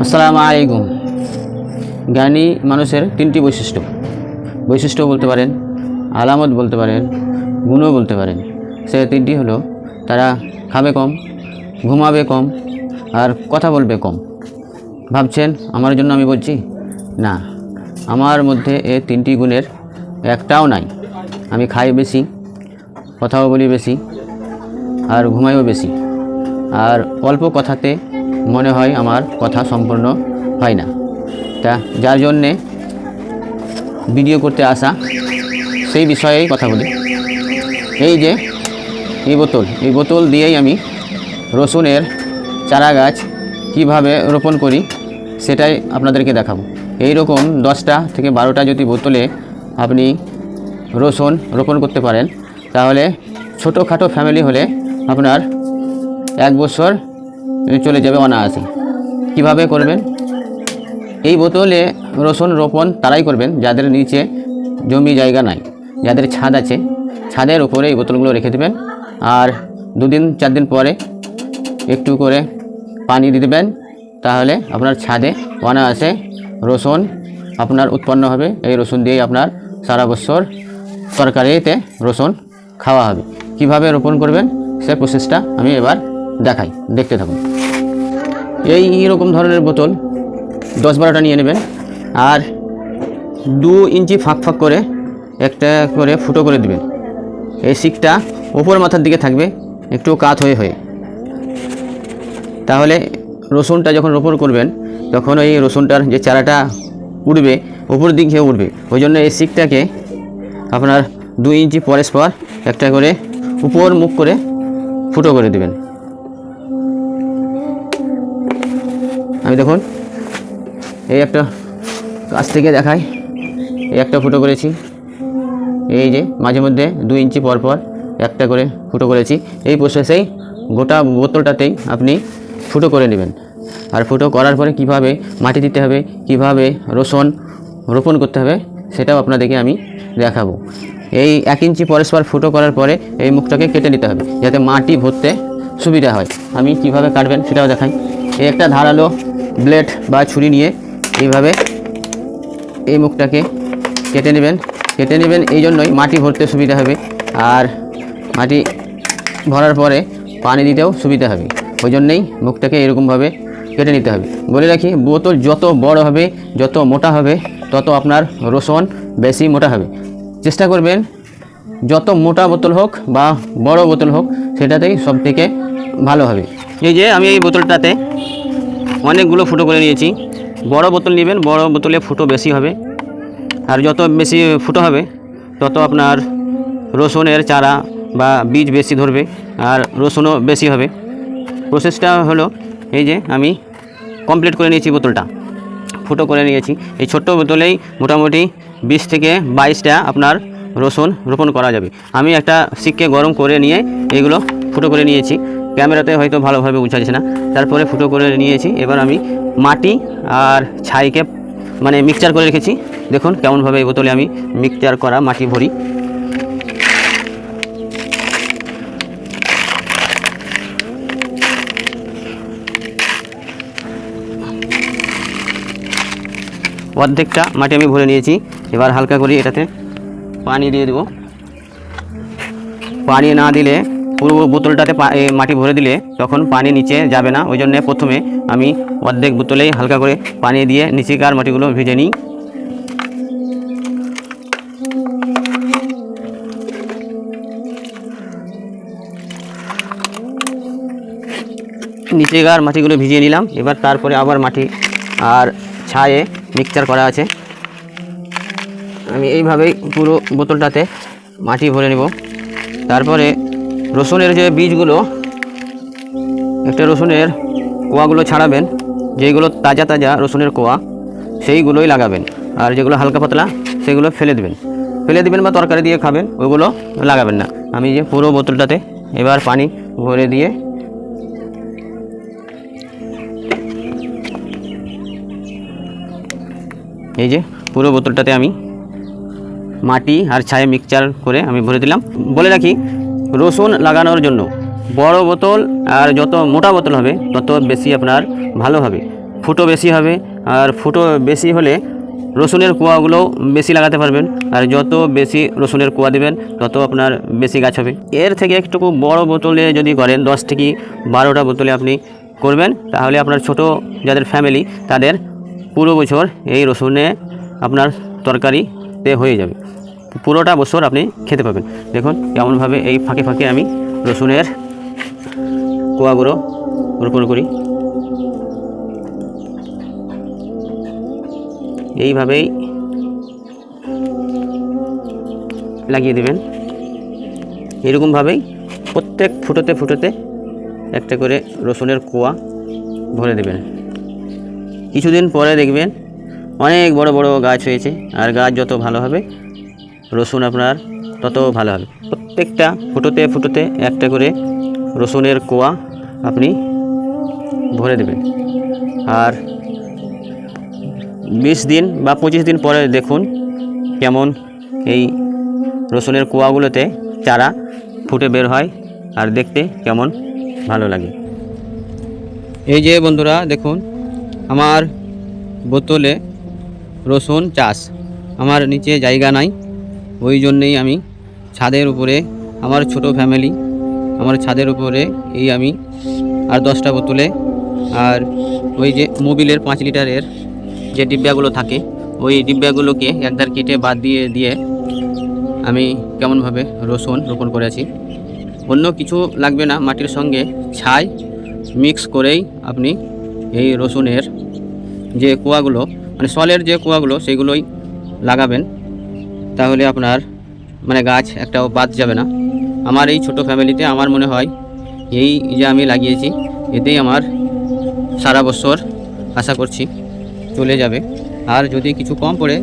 আসসালামু আলাইকুম। জ্ঞানী মানুষের তিনটি বৈশিষ্ট্য। বৈশিষ্ট্য বলতে পারেন, আলামত বলতে পারেন, গুণও বলতে পারেন। সে তিনটি হলো, তারা খাবে কম, ঘুমাবে কম, আর কথা বলবে কম। ভাবছেন, আমার জন্য আমি বলছি? না, আমার মধ্যে এ তিনটি গুণের একটাও নাই। আমি খাই বেশি কথাও বলি বেশি, আর ঘুমাইও বেশি। আর অল্প কথাতে মনে হয় আমার কথা সম্পূর্ণ হয় না। তা যার জন্যে ভিডিও করতে আসা, সেই বিষয়েই কথা বলি। এই যে, এই বোতল এই বোতল দিয়েই আমি রসুনের চারা গাছ কীভাবে রোপণ করি, সেটাই আপনাদেরকে দেখাবো। এই রকম দশটা থেকে বারোটা যদি বোতলে আপনি রসুন রোপণ করতে পারেন তাহলে ছোটোখাটো ফ্যামিলি হলে আপনার এক বছর চলে যাবে অনায়াসে। কীভাবে করবেন? এই বোতলে রসুন, রোপণ তারাই করবেন, যাদের নিচে জমি জায়গা নাই, যাদের ছাদ আছে, ছাদের উপরে এই বোতলগুলো রেখে দেবেন আর দুদিন, চার দিন পরে একটু করে পানি দিয়ে দেবেন, তাহলে আপনার ছাদে অনায়াসে রসুন আপনার উৎপন্ন হবে। এই রসুন দিয়েই আপনার সারা বছর তরকারিতে রসুন খাওয়া হবে। কীভাবে রোপণ করবেন সে প্রসেসটা আমি এবার দেখাই। দেখতে থাকুন। এই রকম ধরনের বোতল দশ বারোটা নিয়ে নেবেন আর দু ইঞ্চি ফাঁক ফাঁক করে একটা করে ফুটো করে দিবেন। এই শিকটা ওপর মাথার দিকে থাকবে, একটু কাত হয়ে হয়ে। তাহলে রসুনটা যখন রোপণ করবেন, তখন ওই রসুনটার যে চারাটা উঠবে, উপর দিকে উঠবে। ওই জন্য এই শিকটাকে আপনার দু ইঞ্চি পরস্পর একটা করে উপর মুখ করে ফুটো করে দেবেন। আমি দেখুন, এই একটা কাছ থেকে দেখাই, এই একটা ফুটো করেছি। এই যে মাঝে মধ্যে দু ইঞ্চি পর পর একটা করে ফুটো করেছি। এই প্রসেসেই গোটা বোতলটাতেই আপনি ফুটো করে নেবেন। আর ফুটো করার পরে কীভাবে মাটি দিতে হবে, কীভাবে রসুন রোপণ করতে হবে, সেটাও আপনাদেরকে আমি দেখাবো। এই এক ইঞ্চি পরস্পর ফুটো করার পরে এই মুখটাকে কেটে নিতে হবে, যাতে মাটি ভরতে সুবিধা হয়। আমি কীভাবে কাটবেন সেটাও দেখাই। এই একটা ধারালো ব্লেড বা ছুরি নিয়ে এইভাবে এই মুখটাকে কেটে নেবেন। কেটে নেবেন এই জন্যই মাটি ভরতে সুবিধা হবে। আর মাটি ভরার পরে পানি দিতেও সুবিধা হবে। ওই জন্যেই মুখটাকে এরকমভাবে কেটে নিতে হবে। বলে রাখি, বোতল যত বড় হবে, যত মোটা হবে, তত আপনার রসুন বেশি মোটা হবে। চেষ্টা করবেন, যত মোটা বোতল হোক বা বড় বোতল হোক, সেটাতেই সব থেকে ভালো হবে। এই যে আমি এই বোতলটাতে অনেকগুলো ফুটো করে নিয়েছি। বড় বোতল নেবেন, বড় বোতলে ফুটো বেশি হবে। আর যত বেশি ফুটো হবে, তত আপনার রসুনের চারা বা বীজ বেশি ধরবে আর রসুনও বেশি হবে। প্রসেসটা হলো এই যে আমি কমপ্লিট করে নিয়েছি বোতলটা। ফুটো করে নিয়েছি। এই ছোট্ট বোতলেই মোটামুটি বিশ থেকে বাইশটা আপনার রসুন রোপণ করা যাবে। আমি একটা শিককে গরম করে নিয়ে এগুলো ফুটো করে নিয়েছি। ক্যামেরাতে হয়তো ভালোভাবে যাচ্ছে না। তারপরে ফুটো করে নিয়েছি। এবার আমি মাটি আর ছাইকে মানে মিক্সচার করে রেখেছি। দেখুন কেমনভাবে এই বোতলে আমি মিক্সচার করা মাটি ভরি। অর্ধেকটা মাটি আমি ভরে নিয়েছি। এবার হালকা করে এটাতে পানি দিয়ে দেবো। পানি না দিলে পুরো বোতলটাতে মাটি ভরে দিলে তখন পানি নিচে যাবে না। ওই জন্যে প্রথমে আমি অর্ধেক বোতলেই হালকা করে পানি দিয়ে নিচেকার মাটিগুলো ভেজে নিই। নিচেকার মাটিগুলো ভিজিয়ে নিলাম। এবার তারপরে আবার মাটি আর ছায়ে মিক্সচার করা আছে। আমি এইভাবেই পুরো বোতলটাতে মাটি ভরে নেব। তারপরে রসুনের যে বীজগুলো, একটা রসুনের কোয়াগুলো ছাড়াবেন, যেগুলো তাজা তাজা রসুনের কোয়া, সেইগুলোই লাগাবেন। আর যেগুলো হালকা পাতলা, সেগুলো ফেলে দেবেন। ফেলে দেবেন বা তরকারি দিয়ে খাবেন ওইগুলো লাগাবেন না। আমি যে পুরো বোতলটাতে এবার পানি ভরে দিয়ে এই যে পুরো বোতলটাতে আমি মাটি আর ছায়ে মিক্সচার করে আমি ভরে দিলাম। বলে রাখি, রসুন লাগানোর জন্য বড় বোতল আর যত মোটা বোতল হবে, তত বেশি আপনার ভালো হবে। ফুটো বেশি হবে আর ফুটো বেশি হলে রসুনের কোয়াগুলো বেশি লাগাতে পারবেন। আর যত বেশি রসুনের কুয়া দেবেন, তত আপনার বেশি গাছ হবে। এর থেকে একটু বড় বোতলে যদি করেন, দশ থেকে বারোটা বোতলে আপনি করবেন, তাহলে আপনার ছোট যাদের ফ্যামিলি তাদের পুরো বছর এই রসুনে আপনার তরকারিতে হয়ে যাবে। পুরোটা বছর আপনি খেতে পাবেন। দেখুন কেমনভাবে এই ফাঁকে ফাঁকে আমি রসুনের কোয়াগুলো রোপণ করি। এইভাবেই লাগিয়ে দেবেন। এরকমভাবেই প্রত্যেক ফুটোতে ফুটোতে একটা করে রসুনের কোয়া ভরে দেবেন। কিছুদিন পরে দেখবেন অনেক বড় বড় গাছ হয়েছে, আর গাছ যত ভালো হবে, রসুন আপনার তত ভালো হবে। প্রত্যেকটা ফুটোতে ফুটোতে একটা করে রসুনের কোয়া আপনি ভরে দেবেন। আর বিশ দিন বা পঁচিশ দিন পরে দেখুন কেমন এই রসুনের কুয়াগুলোতে চারা ফুটে বের হয়, আর দেখতে কেমন ভালো লাগে। এই যে বন্ধুরা, দেখুন, আমার বোতলে রসুন চাষ। আমার নিচে জায়গা নাই, ওই জন্যেই আমি ছাদের উপরে, আমার ছোট ফ্যামিলি আমার ছাদের উপরে এই আমি আর দশটা বোতলে আর ওই যে মোবিলের পাঁচ লিটারের যে ডিব্বাগুলো থাকে, ওই ডিব্বাগুলোকে একদার কেটে বাদ দিয়ে দিয়ে আমি কেমনভাবে রসুন রোপণ করেছি। অন্য কিছু লাগবে না, মাটির সঙ্গে ছাই মিক্স করেই আপনি এই রসুনের যে কুয়াগুলো মানে সলের যে কুয়াগুলো সেগুলোই লাগাবেন, তাহলে আপনার মানে গাছ একটাও বাদ যাবে না। আমার এই ছোট ফ্যামিলিতে আমার মনে হয় এই যে আমি লাগিয়েছি, এতেই আমার সারা বছর আশা করছি চলে যাবে। আর যদি কিছু কম পড়ে,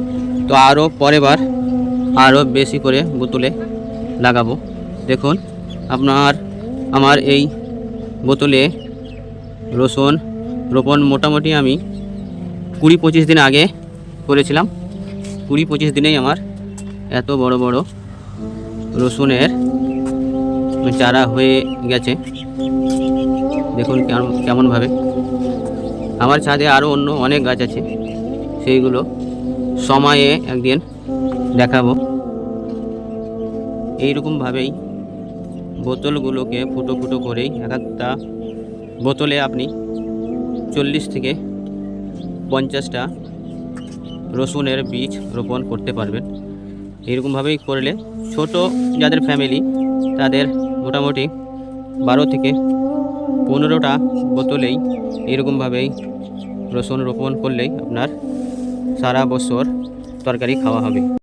তো আরও পরের বার আরও বেশি করে বোতলে লাগাবো। দেখুন, আপনার, আমার এই বোতলে রসুন রোপণ মোটামুটি আমি কুড়ি পঁচিশ দিন আগে করেছিলাম। কুড়ি পঁচিশ দিনেই আমার এত বড় বড় রসুনের চারা হয়ে গেছে। দেখুন কেমন, কেমনভাবে। আমার ছাদে আরও অন্য অনেক গাছ আছে, সেইগুলো সময়ে একদিন দেখাবো। এইরকমভাবেই বোতলগুলোকে ফুটো ফুটো করেই এক একটা বোতলে আপনি চল্লিশ থেকে পঞ্চাশটা রসুনের বীজ রোপণ করতে পারবেন। এরকমভাবেই করলে ছোট যাদের ফ্যামিলি তাদের মোটামুটি বারো থেকে পনেরোটা বোতলেই এরকমভাবেই রসুন রোপণ করলেই আপনার সারা বছর তরকারি খাওয়া হবে।